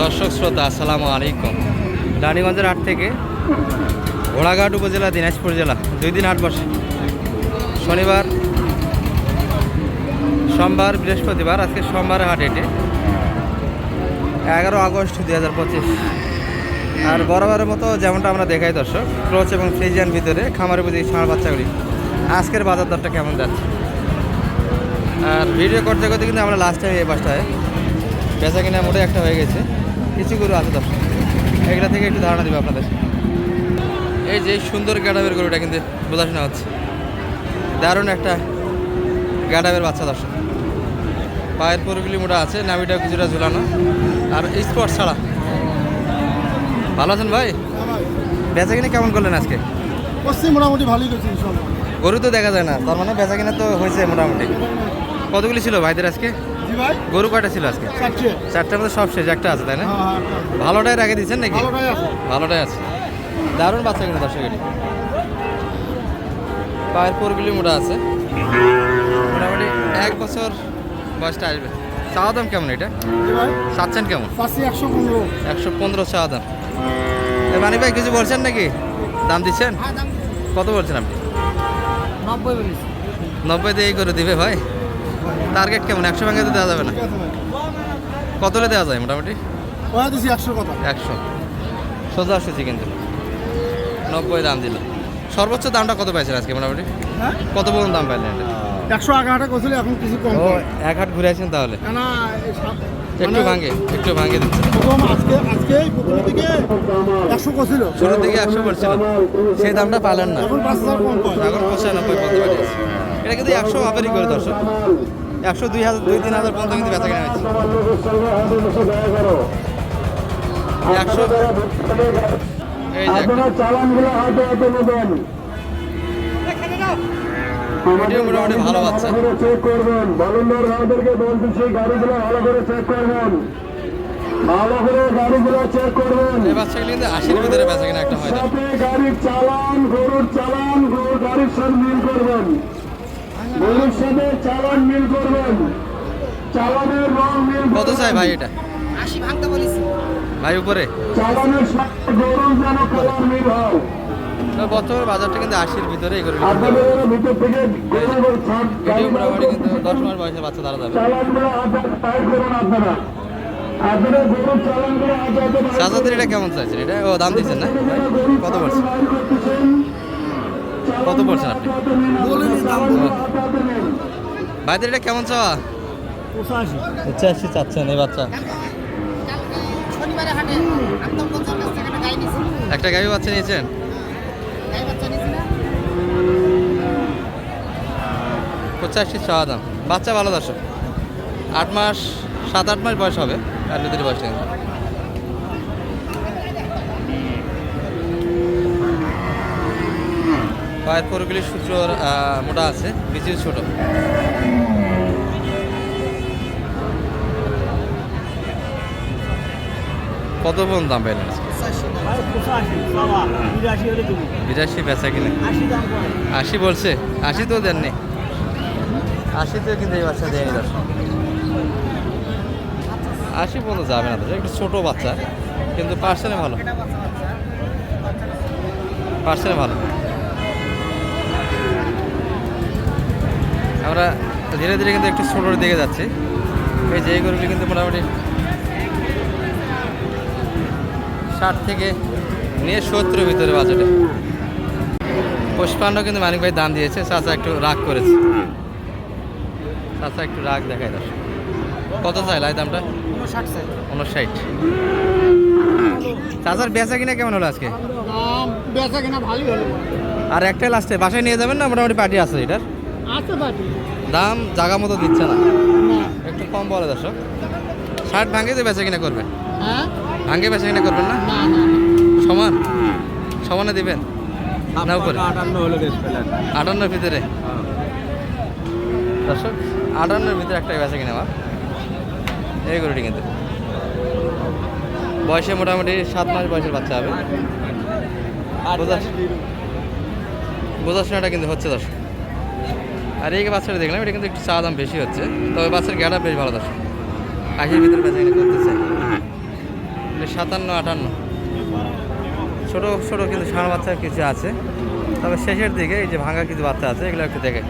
দর্শক শ্রোতা, আসসালামু আলাইকুম। রানীগঞ্জের হাট থেকে ঘোড়াঘাট উপজেলা, দিনাজপুর জেলা, দুই দিন হাট বসে। শনিবার, সোমবার, বৃহস্পতিবার, আজকে সোমবার হাট এটে। এগারো আগস্ট দুই হাজার পঁচিশ। আর বরাবরের মতো যেমনটা আমরা দেখাই দর্শক, ক্রোচ এবং ফ্রিজিয়ান ভিতরে খামারে বুঝি ষাঁড় বাচ্চাগুলি। আজকের বাজার দরটা কেমন যাচ্ছে? আর ভিডিও করতে করতে কিন্তু আমরা লাস্ট টাইম এই বাসটায় বেচা কিনা মোটে একটা হয়ে গেছে। কিছু গরু আছে দর্শক। এগুলা থেকে একটু ধারণা দেবো আপনাদের। এই যে সুন্দর গ্যাডাবের গরুটা কিন্তু বোঝাশোনা হচ্ছে। দারুণ একটা গ্যাডাবের বাচ্চা দর্শক। পায়ের পুরোগুলি মোটা আছে নামিটাও কিছুটা ঝুলানো। আর স্পট ছাড়া। ভালো আছেন ভাই? বেচা কিনে কেমন করলেন আজকে? পশ্চিম মোটামুটি ভালোই করছি গরু তো দেখা যায় না তার মানে বেচা কিনা তো হয়েছে মোটামুটি। কতগুলি ছিল ভাইদের আজকে? গরু কয়টা ছিল আজকে? চারটার মধ্যে সব শেষ একটা আছে তাই না? হ্যাঁ হ্যাঁ ভালোটাই রেখে দিচ্ছেন নাকি? ভালোটাই আছে। দারুণ বাচ্চা কিন্তু দর্শক এটি। পায়ের পোরগুলি মোটা আছে। মোটামুটি এক বছর বয়সটা আসবে। চাওয়া দাম কেমন এটা? চাচ্ছেন কেমন? একশো পনেরো। একশো পনেরো চাওয়া দাম। মানি ভাই কিছু বলছেন নাকি? দাম দিচ্ছেন? কত বলছেন আপনি? নব্বই দিয়ে করে দিবে ভাই? টার্গেট কেমন? একশো ভাঙাতে দেওয়া যাবে না। কত হলে দেওয়া যায় মোটামুটি? একশো কত একশো। সোজা আসতেছি কিন্তু। নব্বই দাম দিল। সর্বোচ্চ দামটা কত পাইছেন আজকে মোটামুটি? হ্যাঁ? কত পর্যন্ত দাম পাইলেন একশো হাটে করছিল এখন কিছু কম এক হাট ঘুরে আসেন তাহলে। না, একটু মানে ভাঙে একটু ভাঙে দিচ্ছে। প্রথম আজকে আজকে প্রথম দিকে একশো করছিল শুরুর দিকে একশো পড়ছিল সেই দামটা পালেন না। এখন পাঁচ হাজার কম পায় এখন পঁচানব্বই বলতে পারিস এটা কিন্তু একশো হাফেরই করে দর্শক। একশো দুই হাজার দুই তিন হাজার পর্যন্ত কিন্তু বেচা কেনা হয়েছে। একশো। এই চালানগুলো হাতে ভিডিও মোটামুটি ভালো বাচ্চা চেক করবেন। বলুনদার ভাইদেরকে বলতেছি গাড়িগুলো ভালো করে চেক করবেন। ভালো করে গাড়িগুলো চেক করবেন। এই বাচ্চাগুলি কিন্তু আশির ভিতরে বেচা কেনা একটা হয় সাথে গাড়ির চালান গরুর চালান গরুর গাড়ির সাথে মিল করবেন। গরুর সাথে চালান মিল করবেন। চালানের রং মিল কত চাই ভাই এটা? আশি ভাঙতে বলেছি। ভাই উপরে। চালানের সাথে গরুর যেন কালার মিল হয়। তো বর্তমান বাজারটা কিন্তু আশির ভিতরে এগুলো ভিডিও মোটামুটি কিন্তু দশ মাস বয়সের বাচ্চা দাঁড়া যাবে। এটা কেমন চাইছেন? এটা ও দাম দিচ্ছেন না? কত পড়ছে কত পড়ছেন আপনি? দাম ভাইদের এটা কেমন চাওয়া? পঁচাশি। পঁচাশি চাচ্ছেন এই বাচ্চা। একটা গাড়ি বাচ্চা নিয়েছেন? পঁচাশি চাওয়া দাম বাচ্চা ভালো দর্শক। আট মাস সাত আট মাস বয়স হবে। আর ভিতরে বয়স পায়ের পরগুলি সূত্র মোটা আছে বিচি ছোট। কত পর্যন্ত দাম পাইলেন? বিরাশি বেচা কিনে। আশি বলছে। আশি তো দেননি। আশি তো কিন্তু এই বাচ্চা দেয়নি দর্শক। আশি পর্যন্ত যাবে না একটু ছোটো বাচ্চা, কিন্তু পার্সেন্টে ভালো। পার্সেন্টে ভালো। আমরা ধীরে ধীরে কিন্তু একটু ছোটোর দিকে যাচ্ছি। এই যে গরুগুলি কিন্তু মোটামুটি ষাট থেকে নিয়ে সত্তর ভিতরে বাজেটে পুষ্পাণ্ড কিন্তু মানিক ভাই দাম দিয়েছে, চাচা একটু রাগ করেছে। চাচা একটু রাগ দেখায় দর্শক। কত চাই লাই দামটা? উনষাট চাচার বেচা কিনা কেমন হলো আজকে? বেচা কিনা ভালোই হলো। আর একটাই লাস্টে বাসায় নিয়ে যাবেন না? মোটামুটি পার্টি আছে এটার? আছে দাম জাগা মতো দিচ্ছে না। একটু কম বলে দর্শক। ষাট ভাঙে তো বেচা কিনা করবেন? হ্যাঁ? ভাঙে বেচা কিনা করবেন না? সমান? সমানে দিবেন? না উপরে? আটান্ন হলে আটান্নর ভিতরে? দর্শক আটান্নর ভিতরে একটা বেচা কিনে আমার এই গরুটি কিন্তু। বয়সে মোটামুটি সাত মাস বয়সের বাচ্চা হবে। বোঝা- বোঝাশোনাটা কিন্তু হচ্ছে, দর্শক। আর এই বাচ্চাটা দেখলাম, এটা কিন্তু একটু চা দাম বেশি হচ্ছে। তবে বাচ্চার গ্যাটা বেশ ভালো, দর্শক। আশির ভিতরে বেচা কিনা করতেছে। সাতান্ন, আটান্ন। ছোটো ছোটো কিন্তু ষাঁড় বাচ্চা কিছু আছে। তবে শেষের দিকে এই যে ভাঙা কিছু বাচ্চা আছে, এগুলো একটু দেখে।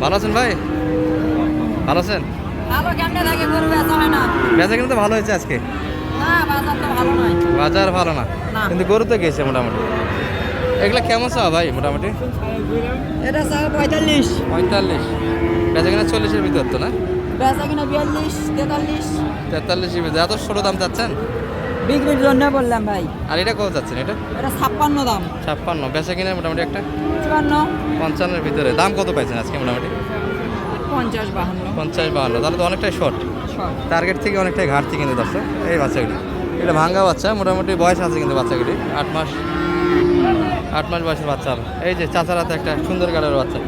ভালো আছেন ভাই? ভালো আছেন? বেচা কিন্তু ভালো হয়েছে আজকে? বাজার ভালো না। কিন্তু গরু তো গেছে মোটামুটি। এগুলো কেমন চা ভাই মোটামুটি? এটা স্যার পঁয়তাল্লিশ। পঁয়তাল্লিশ। বেচা কিনা চল্লিশের ভিতর তো না? বেচা কিনা বিয়াল্লিশ তেতাল্লিশ। তেতাল্লিশের ভিতর। এত ষোলো দাম চাচ্ছেন? বিক্রির জন্য বললাম ভাই। আর এটা কত যাচ্ছেন এটা? এটা ছাপ্পান্ন দাম। ছাপ্পান্ন। বেচা কিনা মোটামুটি একটা? চুয়ান্ন পঞ্চান্নের ভিতরে। দাম কত পাইছেন আজকে মোটামুটি? পঞ্চাশ বাহান্ন। পঞ্চাশ বাহান্ন তাহলে তো অনেকটাই শর্ট টার্গেট থেকে অনেকটাই ঘাটতি কিন্তু দর্শক এই বাচ্চাগুলি। এটা ভাঙ্গা বাচ্চা মোটামুটি বয়স আছে কিন্তু বাচ্চাগুলি। আট মাস আট মাস বয়সের বাচ্চা। এই যে চাচার হাতে একটা সুন্দর কালারের বাচ্চা।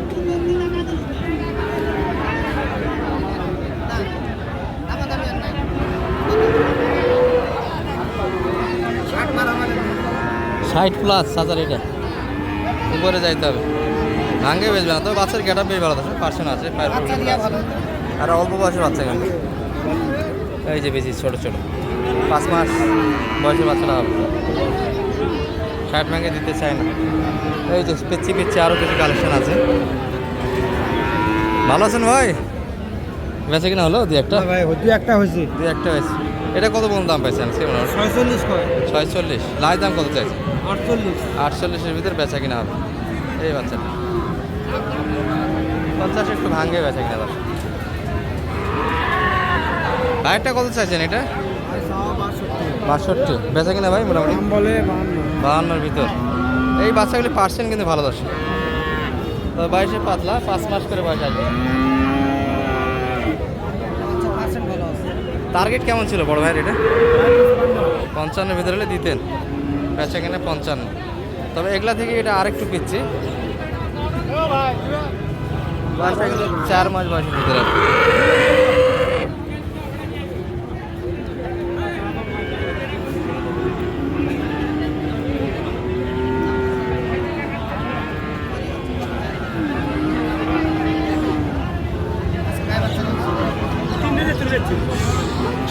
ষাট প্লাস চাচার এটা। উপরে যাইতে হবে। ভাঙ্গে বেচবে না তবে বাচ্চার গেট আপ বেশ ভালো দর্শক পার্সেন্ট আছে আছে। আর অল্প বয়সের বাচ্চা কেন এই যে বেশি ছোটো ছোটো। পাঁচ মাস বয়সের বাচ্চারা হবে। ষাট ভাঙে দিতে চায় না। এই যে পিচ্ছি পিচ্ছি আরও কিছু কালেকশন আছে। ভালো আছেন ভাই? বেঁচে কিনা হলো দু একটা? ভাই দু একটা হয়েছে। দু একটা হয়েছে। এটা কত পর্যন্ত দাম পাইছেন হয়? ছয়চল্লিশ ছয়চল্লিশ। লাই দাম কত চাইছে আটচল্লিশ। আটচল্লিশের ভিতরে বেচা কিনা হবে। এই বাচ্চাটা। পঞ্চাশ একটু ভাঙ্গে বেচা কিনা দাম ভাইটা কত চাইছেন এটা? বাষট্টি। বেচা কিনা ভাই মোটামুটি? বলে বাহান্নর ভিতর। এই বাচ্চাগুলি পার্সেন্ট কিন্তু ভালো দর্শক। তবে বাইশে পাতলা পাঁচ মাস করে বয়স আসবে টার্গেট কেমন ছিল বড় ভাইয়ের এটা? পঞ্চান্নের ভিতরে দিতেন। বেচা কিনা পঞ্চান্ন। তবে এগুলা থেকে এটা আরেকটু পিচ্ছি। কিন্তু চার মাস বয়সের ভিতরে বাচ্চা।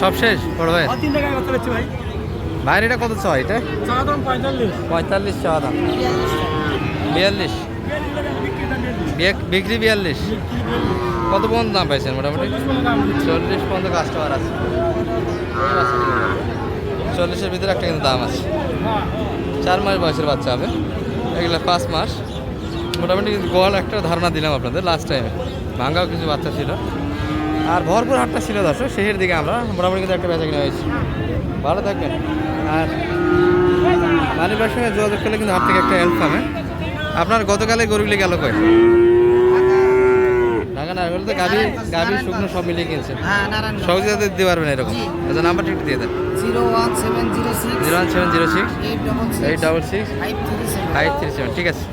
সব শেষ বড় ভাই ভাই এটা কত ছয় এটা? চা পঁয়তাল্লিশ। চাওয়া দাম। বিয়াল্লিশ। বিয়ে- বিক্রি বিয়াল্লিশ। কত পর্যন্ত দাম পাইছেন মোটামুটি? চল্লিশ পর্যন্ত কাস্টমার আছে। চল্লিশের ভিতরে একটা কিন্তু দাম আছে। চার মাস বয়সের বাচ্চা হবে। এগুলো পাঁচ মাস। মোটামুটি কিন্তু গোয়াল একটা ধারণা দিলাম আপনাদের লাস্ট টাইমে ভাঙ্গাও কিছু বাচ্চা ছিল। আর ভরপুর হাটটা ছিল দর্শক শেষের দিকে আমরা। মোটামুটি কিন্তু একটা বেচা কিনা হয়েছে। ভালো থাকবেন। আর মালিবার সঙ্গে যোগাযোগ করলে কিন্তু হাট থেকে একটা হেল্প পাবে আপনার গতকালে গরুগুলি গেল কয় ঢাকা না তো শুকনো সব মিলিয়ে কিনছে। হ্যাঁ দিতে পারবেন এরকম। আচ্ছা নাম্বারটা একটু দিয়ে দেন। Zero one seven zero six. Eight double six. Five three seven ঠিক আছে।